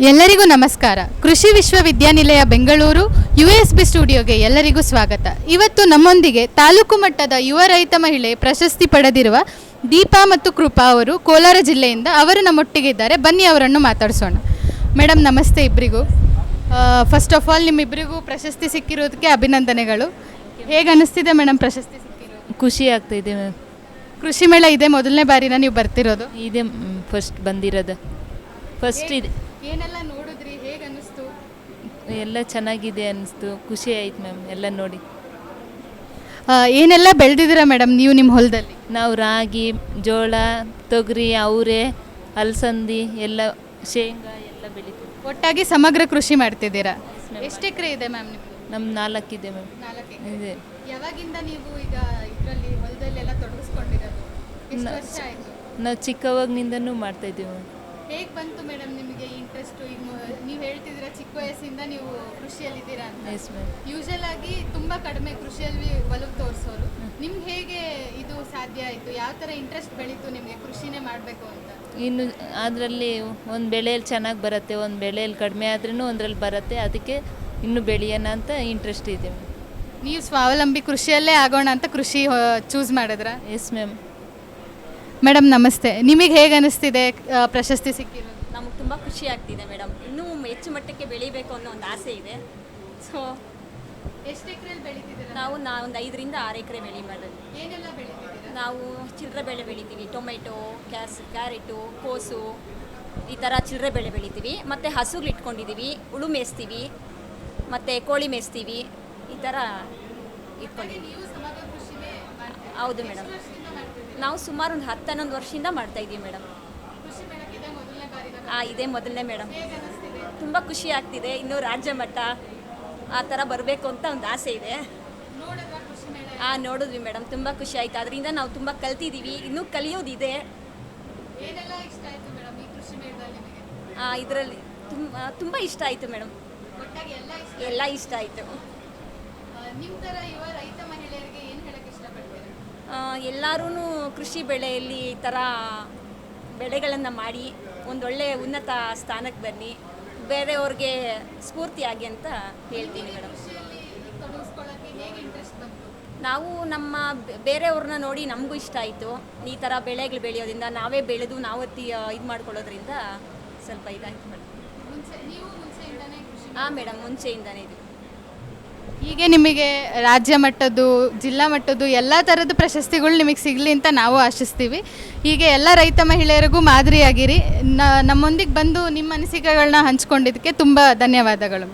ಎಲ್ಲರಿಗೂ ನಮಸ್ಕಾರ. ಕೃಷಿ ವಿಶ್ವವಿದ್ಯಾನಿಲಯ ಬೆಂಗಳೂರು ಯು ಎಸ್ ಬಿ ಸ್ಟುಡಿಯೋಗೆ ಎಲ್ಲರಿಗೂ ಸ್ವಾಗತ. ಇವತ್ತು ನಮ್ಮೊಂದಿಗೆ ತಾಲೂಕು ಮಟ್ಟದ ಯುವ ರೈತ ಮಹಿಳೆ ಪ್ರಶಸ್ತಿ ಪಡೆದಿರುವ ದೀಪಾ ಮತ್ತು ಕೃಪಾ ಅವರು ಕೋಲಾರ ಜಿಲ್ಲೆಯಿಂದ ಅವರು ನಮ್ಮೊಟ್ಟಿಗೆ ಇದ್ದಾರೆ ಬನ್ನಿ ಅವರನ್ನು ಮಾತಾಡಿಸೋಣ. ಮೇಡಮ್ ನಮಸ್ತೆ ಇಬ್ಬರಿಗೂ ಫಸ್ಟ್ ಆಫ್ ಆಲ್ ನಿಮ್ಮಿಬ್ಬರಿಗೂ ಪ್ರಶಸ್ತಿ ಸಿಕ್ಕಿರೋದಕ್ಕೆ ಅಭಿನಂದನೆಗಳು. ಹೇಗೆ ಅನ್ನಿಸ್ತಿದೆ ಮೇಡಮ್ ಪ್ರಶಸ್ತಿ ಸಿಕ್ಕಿರೋದು? ಖುಷಿ ಆಗ್ತಾಯಿದೆ ಮ್ಯಾಮ್. ಕೃಷಿ ಮೇಳ ಇದೆ ಮೊದಲನೇ ಬಾರಿನ ನೀವು ಬರ್ತಿರೋದು. ಇದೆ ಫಸ್ಟ್ ಬಂದಿರೋದು. ಫಸ್ಟ್ ಇದೆ. ಏನೆಲ್ಲ ನೋಡಿದ್ರಿ? ಹೇಗೆ ಅನ್ನಿಸ್ತು? ಎಲ್ಲ ಚೆನ್ನಾಗಿದೆ ಅನ್ನಿಸ್ತು. ಖುಷಿ ಆಯ್ತು ಮ್ಯಾಮ್ ಎಲ್ಲ ನೋಡಿ. ಆ, ಏನೆಲ್ಲ ಬೆಳೆದಿದ್ದೀರಾ ಮೇಡಮ್ ನೀವು ನಿಮ್ಮ ಹೊಲದಲ್ಲಿ? ನಾವು ರಾಗಿ ಜೋಳ ತೊಗರಿ ಅವರೆ ಅಲಸಂದಿ ಎಲ್ಲ ಶೇಂಗಾ ಎಲ್ಲ ಬೆಳಿತೀವಿ. ಒಟ್ಟಾಗಿ ಸಮಗ್ರ ಕೃಷಿ ಮಾಡ್ತಿದ್ದೀರಾ? ಎಷ್ಟು ಎಕರೆ ಇದೆ ಮ್ಯಾಮ್ ನಮ್ಮ ನಮ್ಮ ಇದೆ ಮ್ಯಾಮ್. ನಾಲ್ಕು? ಇದೆ. ಯಾವಾಗಿಂದ ನೀವು ಈಗ ಇದರಲ್ಲಿ ಹೊಲದಲ್ಲೆಲ್ಲ ತೊಡಗಿಸ್ಕೊಂಡಿರೋದು? ಎಷ್ಟು ನ- ವರ್ಷ ಆಯಿತು? ನಾವು ಚಿಕ್ಕವಾಗಿನಿಂದನೂ ಮಾಡ್ತಾಯಿದ್ದೀವಿ ಮ್ಯಾಮ್. ಹೇಗೆ ಬಂತು ಮೇಡಮ್ ನಿಮಗೆ ಇಂಟ್ರೆಸ್ಟು ಈಗ ನೀವು ಹೇಳ್ತಿದ್ದೀರಾ ಚಿಕ್ಕ ವಯಸ್ಸಿಂದ ನೀವು ಕೃಷಿಯಲ್ಲಿದ್ದೀರಾ ಅಂತ. ಎಸ್ ಮ್ಯಾಮ್ ಯೂಶಲ್ ಆಗಿ ತುಂಬ ಕಡಿಮೆ ಕೃಷಿಯಲ್ಲಿ ಒಲವು ತೋರಿಸೋರು. ನಿಮ್ಗೆ ಹೇಗೆ ಇದು ಸಾಧ್ಯ ಆಯಿತು? ಯಾವ ಥರ ಇಂಟ್ರೆಸ್ಟ್ ಬೆಳೀತು ನಿಮಗೆ ಕೃಷಿನೇ ಮಾಡಬೇಕು ಅಂತ? ಇನ್ನು ಅದರಲ್ಲಿ ಒಂದು ಬೆಳೆಯಲ್ಲಿ ಚೆನ್ನಾಗಿ ಬರುತ್ತೆ ಒಂದು ಬೆಳೆಯಲ್ಲಿ ಕಡಿಮೆ ಆದ್ರೂ ಒಂದರಲ್ಲಿ ಬರುತ್ತೆ ಅದಕ್ಕೆ ಇನ್ನು ಬೆಳೆಯೋಣ ಅಂತ ಇಂಟ್ರೆಸ್ಟ್ ಇದೆ. ನೀವು ಸ್ವಾವಲಂಬಿ ಕೃಷಿಯಲ್ಲೇ ಆಗೋಣ ಅಂತ ಕೃಷಿ ಚೂಸ್ ಮಾಡಿದ್ರಾ? ಎಸ್ ಮ್ಯಾಮ್ ಮೇಡಮ್ ನಮಸ್ತೆ. ನಿಮಗೆ ಹೇಗೆ ಅನಿಸ್ತಿದೆ ಆ, ಪ್ರಶಸ್ತಿ ಸಿಕ್ಕಿರೋದು? ನಮಗೆ ತುಂಬ ಖುಷಿ ಆಗ್ತಿದೆ ಮೇಡಮ್. ಇನ್ನೂ ಹೆಚ್ಚು ಮಟ್ಟಕ್ಕೆ ಬೆಳಿಬೇಕು ಅನ್ನೋ ಒಂದು ಆಸೆ ಇದೆ. ಸೊ ಎಷ್ಟು ಎಕರೆಯಲ್ಲಿ ಬೆಳೀತಿದ್ದೀರಾ? ನಾವು ನಾ ಒಂದು ಐದರಿಂದ ಆರು ಎಕರೆ ಬೆಳೆ ಮಾಡೋದು ಏನೆಲ್ಲ ಬೆಳೀತಿದ್ದೀರಾ? ನಾವು ಚಿಲ್ಲರೆ ಬೆಳೆ ಬೆಳಿತೀವಿ. ಟೊಮೆಟೊ ಕ್ಯಾಸ್ ಕ್ಯಾರೆಟು ಕೋಸು ಈ ಥರ ಚಿಲ್ಲರೆ ಬೆಳೆ ಬೆಳಿತೀವಿ. ಮತ್ತು ಹಸುಗಳು ಇಟ್ಕೊಂಡಿದ್ದೀವಿ ಹುಳು ಮೇಯಿಸ್ತೀವಿ. ಮತ್ತು ಕೋಳಿ ಮೇಯಿಸ್ತೀವಿ. ಈ ಥರ ಇಟ್ಕೊಂಡಿದ್ದೀವಿ ಹೌದು ಮೇಡಮ್. ನಾವು ಸುಮಾರು ಒಂದು ಹತ್ತು ಹನ್ನೊಂದು ವರ್ಷದಿಂದ ಮೇಡಮ್. ಮೇಳಕ್ಕಿದೆ ಮೊದಲನೇ ಬಾರಿನ ಹಾಂ ಇದೇ ಮೊದಲನೇ ಮೇಡಮ್. ತುಂಬ ಖುಷಿ ಆಗ್ತಿದೆ. ಇನ್ನೂ ರಾಜ್ಯ ಮಟ್ಟ ಆ ಥರ ಬರಬೇಕು ಅಂತ ಒಂದು ಆಸೆ ಇದೆ. ಹಾಂ ನೋಡಿದ್ವಿ ಮೇಡಮ್. ತುಂಬ ಖುಷಿ ಆಯ್ತು. ಅದರಿಂದ ನಾವು ತುಂಬ ಕಲ್ತಿದ್ದೀವಿ. ಇನ್ನೂ ಕಲಿಯೋದಿದೆ. ಹಾಂ ಮೇಡಮ್ ಇದರಲ್ಲಿ ತುಂಬ ತುಂಬ ಇಷ್ಟ ಆಯಿತು ಮೇಡಮ್. ಎಲ್ಲ ಇಷ್ಟ ಆಯಿತು? ನಿಮ್ಮ ಥರ ಯುವ ರೈತ ಮಹಿಳೆಯರಿಗೆ ಎಲ್ಲರೂ ಕೃಷಿ ಬೆಳೆಯಲ್ಲಿ ಈ ಥರ ಬೆಳೆಗಳನ್ನು ಮಾಡಿ ಒಂದೊಳ್ಳೆ ಉನ್ನತ ಸ್ಥಾನಕ್ಕೆ ಬನ್ನಿ. ಬೇರೆಯವ್ರಿಗೆ ಸ್ಫೂರ್ತಿಯಾಗಿ ಅಂತ ಹೇಳ್ತೀನಿ ಮೇಡಮ್ ನಾವು ನಮ್ಮ ಬೇರೆಯವ್ರನ್ನ ನೋಡಿ ನಮಗೂ ಇಷ್ಟ ಆಯಿತು. ಈ ಥರ ಬೆಳೆಗಳು ಬೆಳೆಯೋದ್ರಿಂದ ನಾವೇ ಬೆಳೆದು ನಾವತ್ತಿ ಇದು ಮಾಡ್ಕೊಳ್ಳೋದ್ರಿಂದ ಸ್ವಲ್ಪ ಇದಾಯ್ತು ಮೇಡಮ್ ಹಾಂ ಮೇಡಮ್ ಮುಂಚೆಯಿಂದನೇ ಇದು ಹೀಗೆ ನಿಮಗೆ ರಾಜ್ಯ ಮಟ್ಟದ್ದು, ಜಿಲ್ಲಾ ಮಟ್ಟದ್ದು ಎಲ್ಲ ಥರದ ಪ್ರಶಸ್ತಿಗಳು ನಿಮಗೆ ಸಿಗಲಿ ಅಂತ ನಾವು ಆಶಿಸ್ತೀವಿ. ಹೀಗೆ ಎಲ್ಲ ರೈತ ಮಹಿಳೆಯರಿಗೂ ಮಾದರಿಯಾಗಿರಿ. ನಮ್ಮೊಂದಿಗೆ ಬಂದು ನಿಮ್ಮ ಅನಿಸಿಕೆಗಳನ್ನ ಹಂಚ್ಕೊಂಡಿದ್ದಕ್ಕೆ ತುಂಬ ಧನ್ಯವಾದಗಳು.